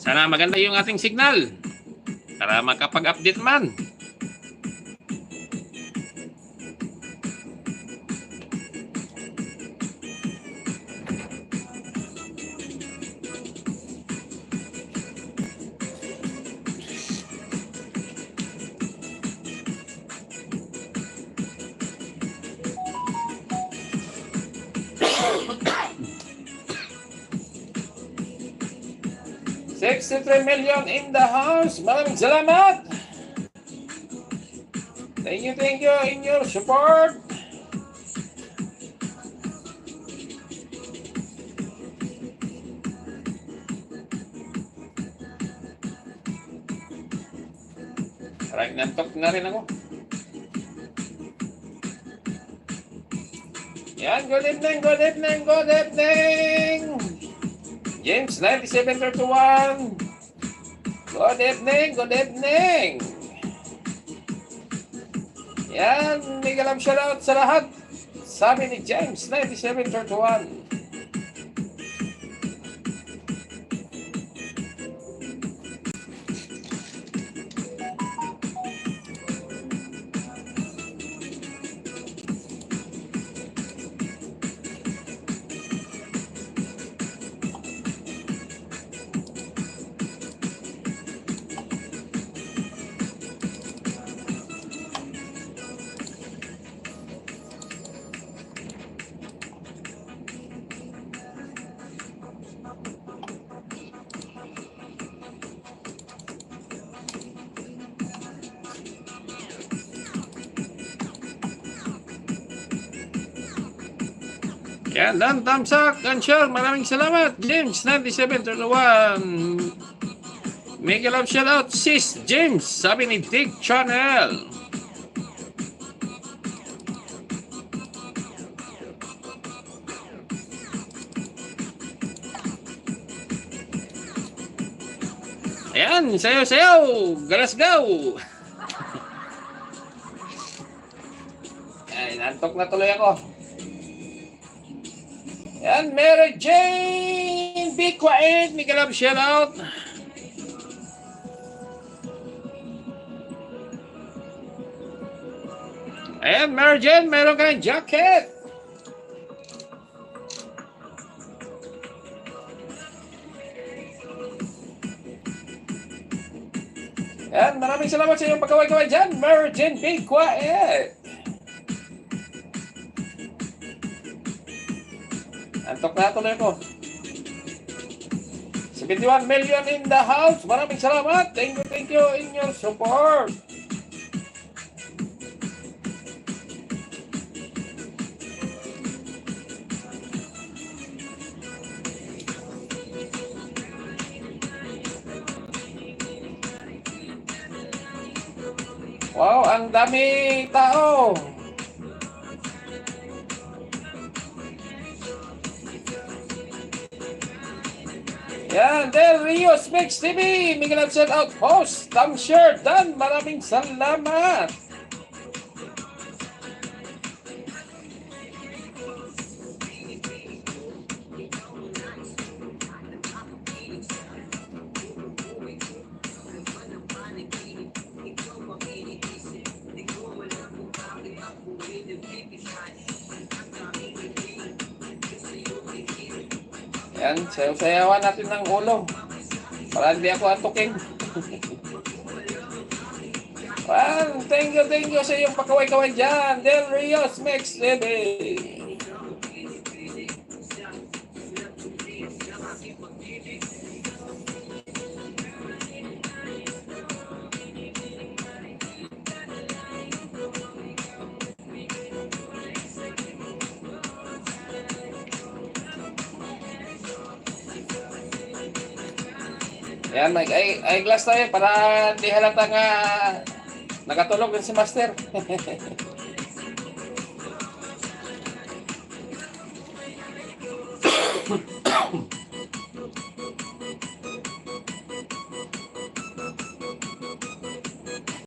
Sana maganda yung ating signal. Para makapag-update man. Sixty-three million in the house. Maraming salamat. Thank you, thank you in your support. Parang nantok na rin ako. Yan, good evening, good evening, good evening! James 9731. Good evening, good evening. Yan, Miguel ang shoutout sa lahat. Sabi ni James 9731. Yan, Dan, thumbs up, and. Maraming salamat. James 9731. Mega love shoutout, sis James. Sabi ni Dick Channel. Ayan, sayo-sayo. Galasgaw. Ay, nantok na tuloy ako. Yan, Mary Jane! Be quiet! May kalab shout out! Ayan, Mary Jane, meron kang jacket! Yan, maraming salamat sa iyong pagkaway-kaway dyan, Mary Jane, be quiet! Antok na tuloy ko. 71 million in the house. Maraming salamat. Thank you, thank you in your support. Wow, ang dami tao. Yan, Del Rios Mix TV. Miguel at shout out host. Tam share done. Maraming salamat. Yan, sayaw-sayawan natin ng ulo. Para hindi ako antukin. Well, thank you, thank you sa iyong pakaway-kaway dyan. Del Rios Mix TV. Yan, mag ay, eyeglass tayo para hindi halata nga nakatulog din si Master.